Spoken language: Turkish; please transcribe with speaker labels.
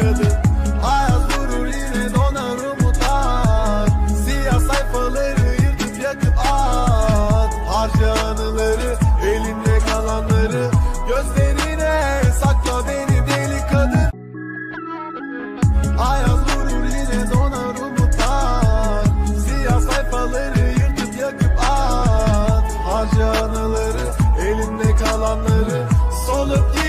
Speaker 1: kadın. Ayaz vurur yine donar umutlar. Siyah sayfaları yırtıp yakıp at. Harca anıları elinde kalanları. Gözlerine sakla beni deli kadın. Ayaz vurur yine donar umutlar. Siyah sayfaları yırtıp yakıp at. Harca anıları elinde kalanları. Solup